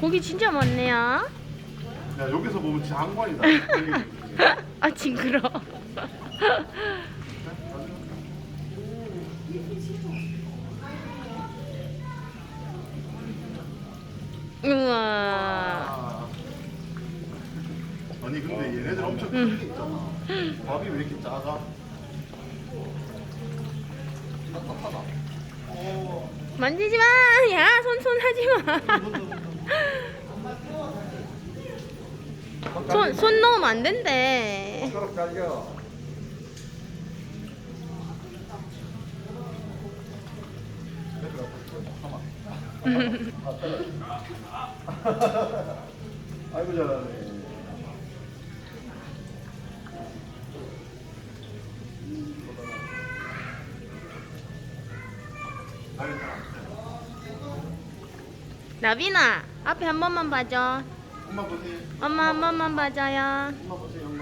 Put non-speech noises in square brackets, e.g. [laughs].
고기 진짜 많네요. 야 여기서 보면 장관이다. [laughs] 아 징그러. 우와. 아. 아니 근데 얘네들 엄청 응. 크게 있잖아. 밥이 왜 이렇게 작아? 만지지 마. 야, 손 손 하지 마. 손 손 넣으면 안 된대. 아이고 [laughs] 잘하네. 나비나 앞에 한 번만 봐줘. 엄마 보세요. 엄마 한 번만 봐줘요. 엄마 보세요.